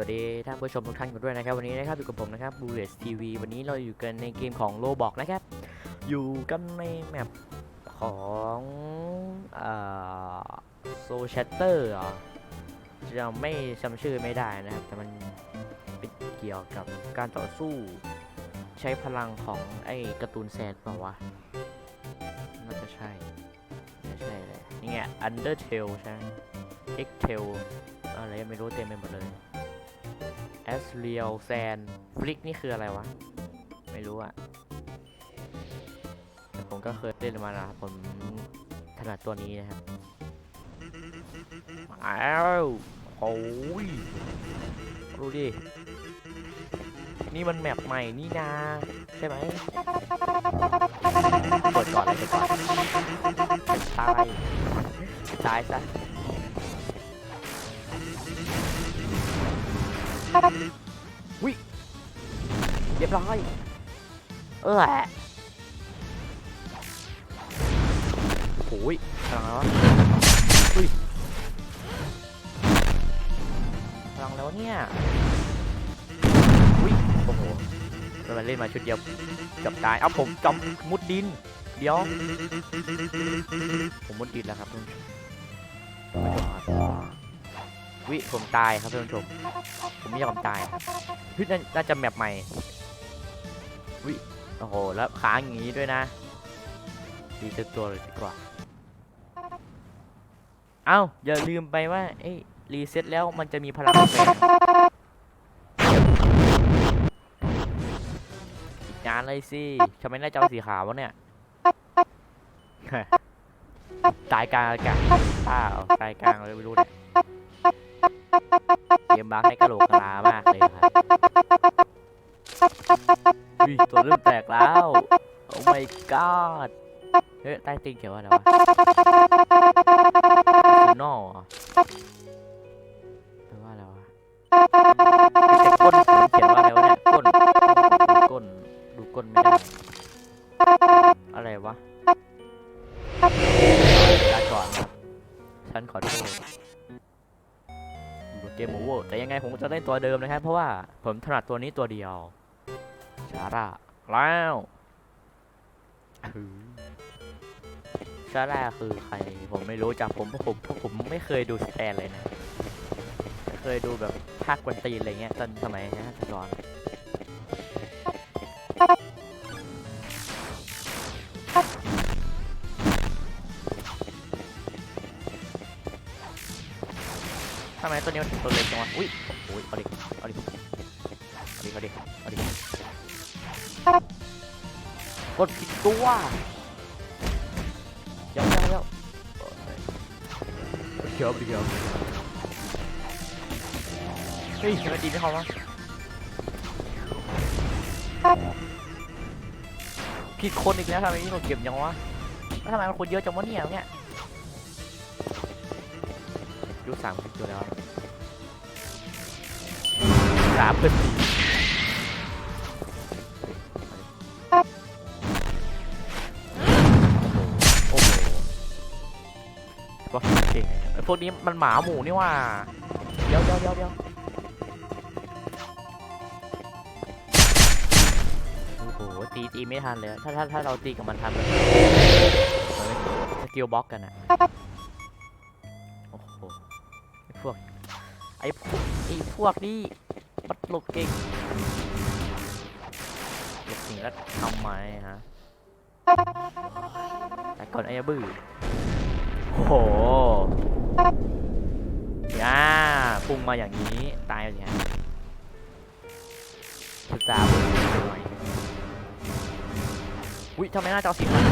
วัสดีท่านผู้ชมทุกท่านกันด้วยนะครับ วันนี้นะครับอยู่กับผมนะครับบูเลสทีวีวันนี้เราอยู่กันในเกมของโลบอกนะครับ อยู่กันในแมปของโซเชตเตอร์จะไม่จำชื่อไม่ได้นะครับ แต่มันเป็นเกี่ยวกับการต่อสู้ใช้พลังของไอ้การ์ตูนแซนเปล่าวะน่าจะใช่ไม่ใช่เลยนี่ไง Undertale ใช่ไหม X-Tail อะไรไม่รู้เต็มไปหมดเลย a s r i e l Sand Flick นี่คืออะไรวะ ไม่รู้อะแต่ผมก็เคยเล่นมานะครับผมถนัดตัวนี้นะครับอ้าวโอ้ยดูดิ นี่มันแมปใหม่นี่นาใช่ไหมเปิดก่อนเลยเปิดก่อนตาย ตายซะ วิเรียบร้อยเออโอ้ยพลังแล้วะอุ้ยพลังแล้วะเนี่ยอุ้ยโอ้โหเรามาเล่นมาชุดเดียวเกับตาย เอ้าผมจอมมุดดิน เดี๋ยว ผมมุดดินแล้วครับท่านผู้ชม วิผมตายครับท่านผู้ชม ผมไม่ยอมตายเฮ้ยน่าน่าจะแมปใหม่วิโอ้โห แล้วค้าอย่างนี้ด้วยนะดีเซตตัวเลยดีกว่า เอ้า อย่าลืมไปว่าเอ้รีเซ็ตแล้วมันจะมีพลังแฝงอีกนานเลยสิทำไมน้าจะเอาสีขาววะเนี่ย ตายกลางอากาศอ้าวตายกลางเลยไม่รู้เนี่ย เกมบักให้กระโหลกกะลามากเลยครับอุ้ยตัวเริ่มแตกแล้ว โอ้ my god เฮ้ยใต้ตีนเขียวอะไรวะซูโน่เหรอแปลว่าอะไรวะแต่ก้นเขียนว่าอะไรวะเนี่ยก้นก้นดูก้นไม่ได้อะไรวะลาก่อนครับฉันขอโทษ กมโอเวอร์แต่ยังไงผมจะเล่นตัวเดิมนะครับ เพราะว่าผมถนัดตัวนี้ตัวเดียวชาร่าแล้วชาร่าคือใคร ผมไม่รู้จักผมเพราะผมเพราะผมไม่เคยดูสแตนเลยนะ เคยดูแบบภาคกวนตีนอะไรเงี้ยตอนสมัยนะแต่ก่อน ตัวนี้มันถึงตัวเล็กจังวะอุ้ยโอ้ยเอาดิเอาดิเอาดิเอาดิเอาดิกดผิดตัวเดี๋ยวเดี๋ยวเดี๋ยวเดี๋ยวเดี๋ยวเฮ้ยทำไมตีไม่เข้าวะผิดคนอีกแล้วทำไมนี่เราเก็บยังวะแล้วทำไมมันคนเยอะจังวะเนี่ยเนี่ยยุคสามสิบตัวแล้ว สามเป็นสี่โอ้โหว่าเก่งไอ้พวกนี้มันหมาหมูนี่ว่า เดี๋ยวเดี๋ยวเดี๋ยวเดี๋ยวโอ้โหตีตีไม่ทันเลย ถ้าถ้าถ้าเราตีกับมันทันแบบสกิลบล็อกกันอะโอ้โหไอ้พวกไอ้พวกไอ้พวกนี้ หลบเก่งหลบเก่งแล้วทำไมฮะแต่ก่อนไอ้บื้อโอ้โหย่าพุ่งมาอย่างนี้ ตายอย่างนี้สตาอุ้ยทำไมหน้าจอสีขาว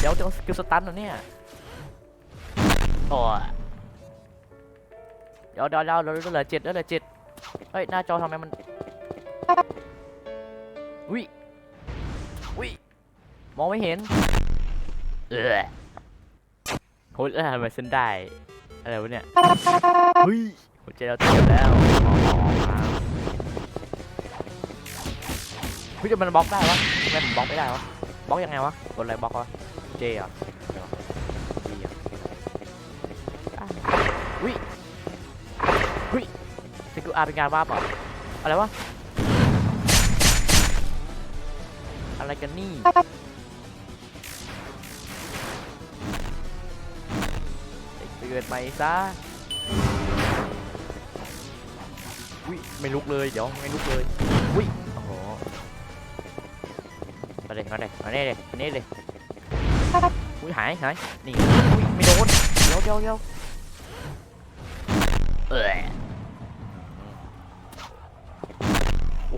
เดี๋ยวจะสกิลสตันเหรอเนี่ยโอ้เดี๋ยวเดี๋ยวเดี๋ยวเหลือเหลือเจ็ดเหลือเจ็ด เฮ้ย หน้าจอทำไมมันอุ้ยอุ้ยมองไม่เห็น เออโหแล้วทำไมฉันได้ อะไรวะเนี่ยเฮ้ยหัวใจเราเต้นแล้วอ๋อมาเฮ้ยแต่มันบล็อกได้วะทำไมผมบล็อกไม่ได้วะ บล็อกยังไงวะ กดอะไรบล็อกวะ เจอ คืออาเป็นการว่าเปล่าอะไรวะ อะไรกันนี่เกิดไปซะอุ้ยไม่ลุกเลย เดี๋ยวไม่ลุกเลยอุ้ยโอ้โหมาเลยมาเลยมาเนี่ยเลยมาเนี่ยเลยอุ้ยหายหายนี่อุ้ยไม่โดนเดี๋ยวเดี๋ยวเดี๋ยวเออ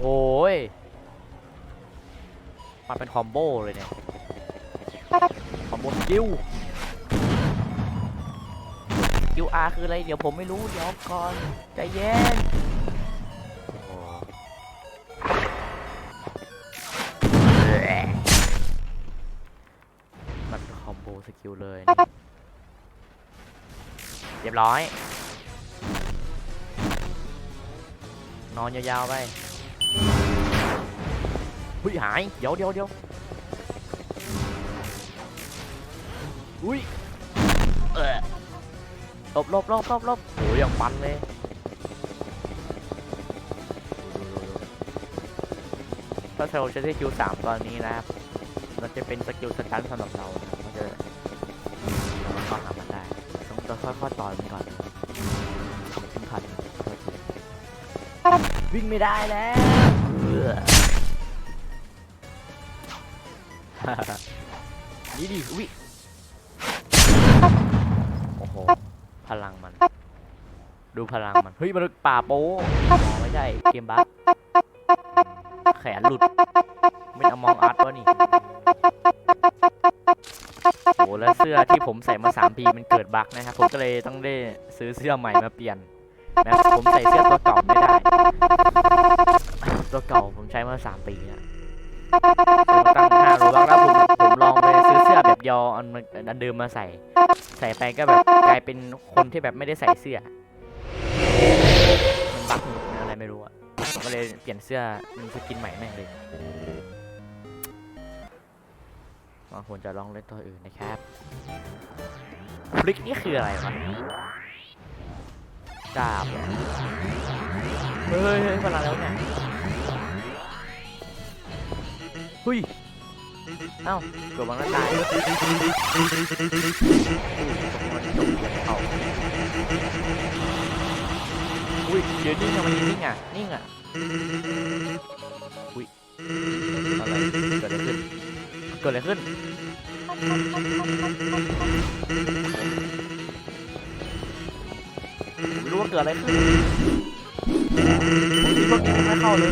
โอ้ยมาเป็นคอมโบเลยเนี่ย คอมโบสกิล QR คืออะไร เดี๋ยวผมไม่รู้ เดี๋ยวก่อน ใจเย็นมันเป็นคอมโบสกิลเลย เรียบร้อย นอนยาวๆไป ยหาย เดี๋ยวเดี๋ยวเดี๋ยวอุ้ย เออหลบหลบหลบหลบหลบโอ้ยยังมันเลยถ้าเราใช้สกิลสามตอนนี้นะครับมันจะเป็นสกิลสตันสำหรับเรานะครับมันจะเราก็หามันได้ ต้องต้องค่อยๆต่อยมันก่อนขึ้นพันวิ่งไม่ได้แล้ว เอื้อนี่ดิวิโอ้โหพลังมัน ดูพลังมันเฮ้ยมันป่าโป้อ๋อไม่ใช่เกมบัคแขนหลุดไม่เอามองอาร์ตวะนี่โอ้แล้วเสื้อที่ผมใส่มา 3 ปีมันเกิดบั๊กนะครับผมก็เลยต้องได้ซื้อเสื้อใหม่มาเปลี่ยนนะครับผมใส่เสื้อตัวเก่าไม่ได้ ตัวเก่าผมใช้มา 3 ปีแล้วซื้อมาตั้งห้าโลบักแล้วผมผมลองไปซื้อเสื้อแบบ ยออันอันเดิมมาใส่ ใส่ไปก็แบบกลายเป็นคนที่แบบไม่ได้ใส่เสื้อ มันบั๊กมันอะไรไม่รู้อะผมก็เลยเปลี่ยนเสื้อเป็นสกินใหม่แม่งเลยบางคนจะลองเล่นตัวอื่นนะครับฟลิกนี่คืออะไรวะดาบเหรอเฮ้ยเฮ้ยพลังแล้วเนี่ยเฮ้ย เอ้าเกิดบางแล้วตายเอาอุ้ยเดี๋ยวนิ่งทำไมนิ่งอะนิ่งอะอุ้ยอะไรเกิดอะไรขึ้นเกิดอะไรขึ้นไม่รู้ว่าเกิดอะไรขึ้นผมคิดว่ากินไม่เข้าเลย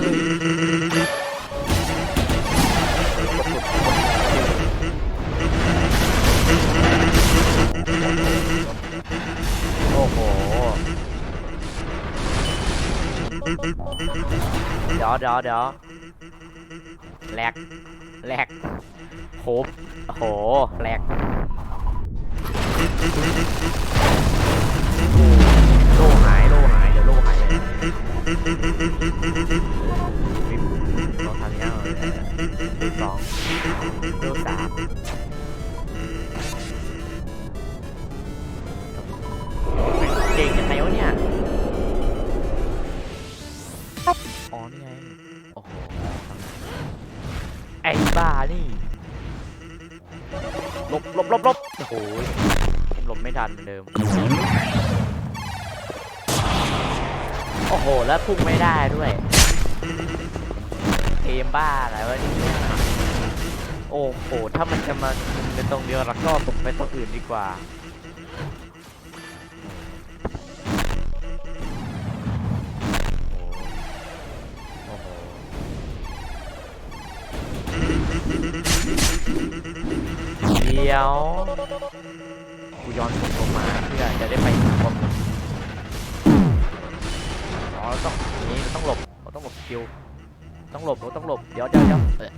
โอ้โห เดี๋ยวเดี๋ยวเดี๋ยวแหลกแหลกโหโอ้โหแหลกโลหายโลหายเดี๋ยวโลหายเลยเราทำยังไงสองโลสาม อ๋อนี่ไง โอ้โห ไอ้บ้านี่หลบหลบหลบหลบโอ้โหผมหลบไม่ทันเหมือนเดิม โอ้โห แล้วพุ่งไม่ได้ด้วยเกมบ้าอะไรวะเนี่ยโอ้โห ถ้ามันจะมาคุมเป็นตรงเดียวแล้วก็ผมไปตรงอื่นดีกว่า ดี๋ยวกูย้อนผมมาเพื่อจะได้ไปหาความรู้อ๋อเราต้องนี้ต้องหลบเราต้องหลบสกิลต้องหลบเราต้องหลบเดี๋ยวเดี๋ยวเดี๋ยวเออ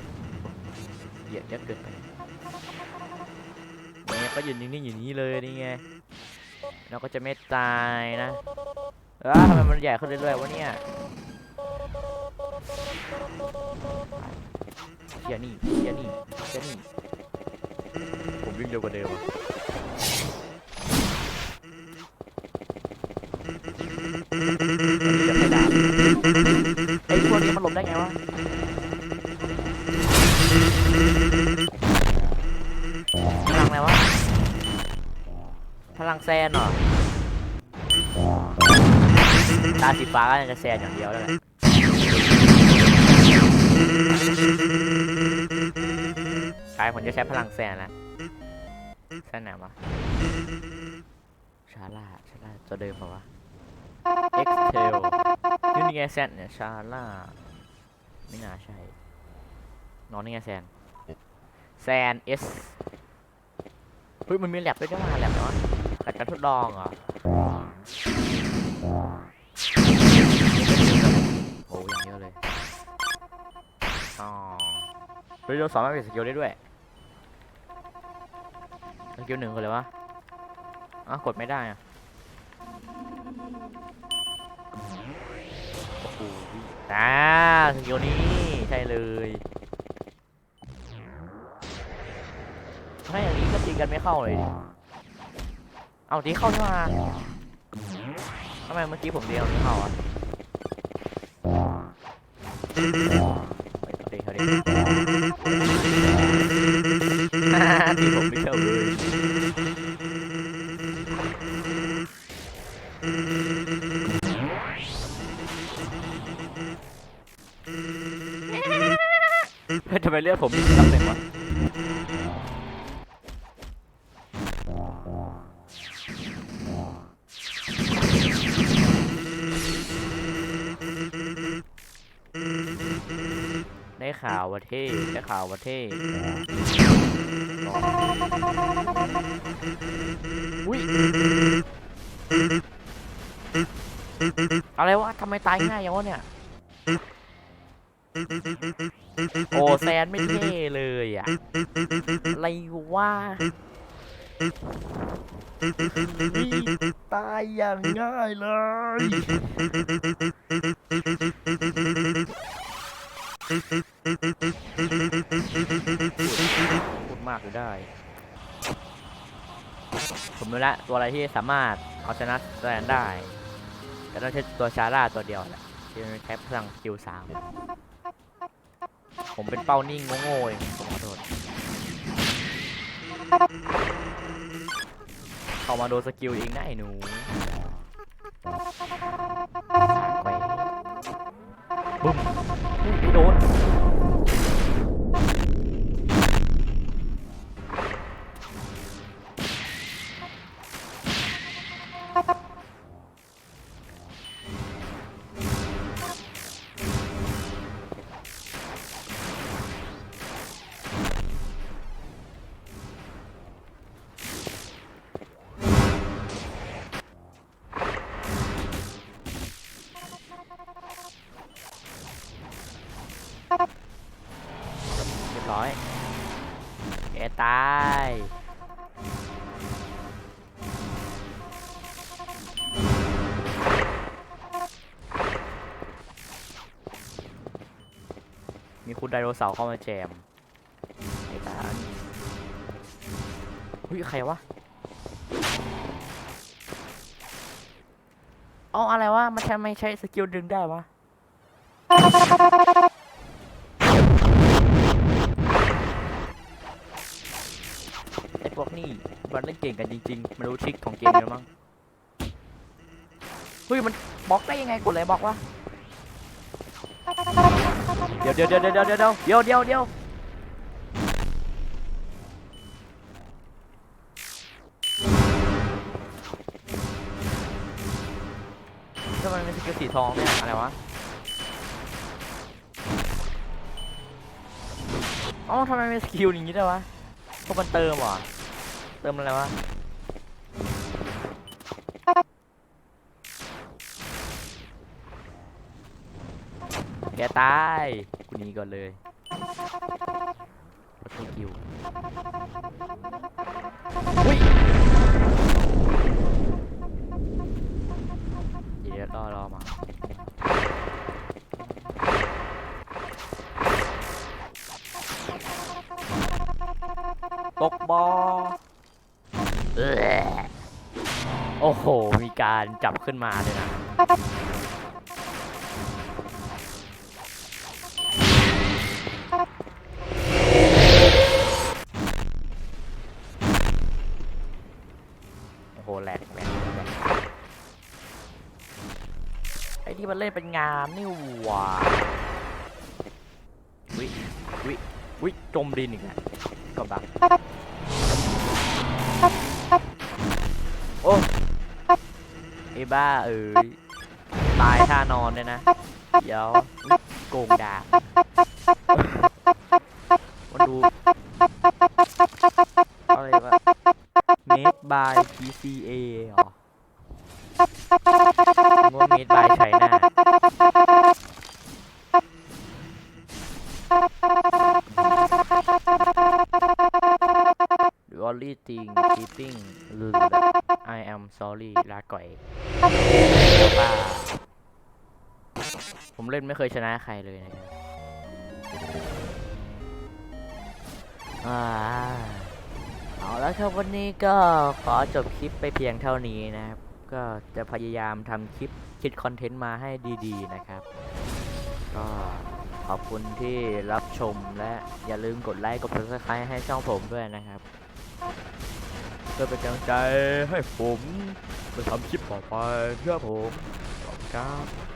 เหยียดเยอะเกินไปเนี่ยก็ยืนนิ่งๆอยู่นี้เลยนี่ไงเราก็จะไม่ตายนะเออทำไมมันใหญ่ขึ้นเรื่อยๆวะเนี่ยเฮียนี่เฮียนี่เฮียนี่ วิ่งเร็วกว่าเดิมอะจะไม่ได้ไอ้พวกนี้มันหลบได้ไงวะพลังอะไรวะพลังแซนเหรอตาสีฟ้าก็ยังจะแซนอย่างเดียวแล้วแหละกายผมจะใช้พลังแซนแล้ว แซนไหนวะชาร่าชาร่าตัวเดิมเปล่าวะ X Tail นี่นี่ไงแซนเนี่ยชาร่าไม่น่าใช่ นอนนี่ไงแซนแซน S เฮ้ยมันมีแลบด้วยด้วยว่าแลบเนาะแต่การทดลองเหรอโอ้ยังเยอะเลยอ๋อเฮ้ยเราสามารถเปลี่ยนสกิลได้ด้วยส กิลหนึ่งกันเลยวะอ้าวกดไม่ได้อะโอ้โหอ่าสกิลนี้ใช่เลยถ้าอย่างนี้ก็ตีกันไม่เข้าเลยดิเอาตีเข้าใช่ไหมทำไมเมื่อกี้ผมเดียวไม่เข้าอะเฮ้ยเอาดิเอาดิ ตีผมไม่เข้าเลยเฮ้ยทำไมเลือดผมมีรับหนึ่วะได้ข่าวว่าเท่ได้ข่าวว่าเท่ อะไรวะทำไมตายง่ายอย่างวะเนี่ย โอ้แซนไม่เท่เลยอะอะไรวะตายอย่างง่ายเลย พูดมากอยู่ได้ ผมรู้ละตัวอะไรที่สามารถเอาชนะแซนได้ แต่ต้องใช้ตัวชาร่าตัวเดียวแหละที่ใช้พลังคิวสามผมเป็นเป้านิ่งโง่ๆเองผมขอโทษเข้ามาโดนสกิลเองนะไอ้หนู ไดโนเสาร์เข้ามาแจมไอ้ตาเฮ้ยใครวะเอาอะไรวะ มันทำไมใช้สกิลดึงได้วะ ไอ้พวกนี้มันเล่นเก่งกันจริงๆ มันรู้ทริคของเกมแล้วมั้ง เฮ้ย มันบล็อกได้ยังไงกดอะไรบล็อกวะ เดี๋ยวเดี๋ยวเดี๋ยวเดี๋ยวเดี๋ยวเดี๋ยวเดี๋ยวเดี๋ยวเดี๋ยวทำไมมันเป็นสกิลสีทองเนี่ยอะไรวะอ๋อทำไมเป็นสกิลอย่างนี้ได้วะพวกมันเติมเหรอเติมอะไรวะ กตายกูหนีก่อนเลยรถไม่กิวอุ้ยเดี๋ยวรอรอมาตกบอเออโอ้โห มีการจับขึ้นมาเลยนะ มันเล่นเป็นงานนี่หว่าวิวิวิจมดินอีกแล้วก็บักโอ้ไอ้บ้าเอ้ยตายท่านอนเนี่ยนะ เดี๋ยวโกงดาบมาดูอะไรวะ made by PCA เหรอ ผมเล่นไม่เคยชนะใครเลยนะครับอเอาแล้วครับวันนี้ก็ขอจบคลิปไปเพียงเท่านี้นะครับ ก็จะพยายามทำคลิปคิดคอนเทนต์มาให้ดีๆนะครับ ก็ขอบคุณที่รับชมและอย่าลืมกดไลค์กด subscribe ให้ช่องผมด้วยนะครับเพื่อเป็นกำลังใจให้ผมไปทำคลิปต่อไปเพื่อผมขอบคุณครับ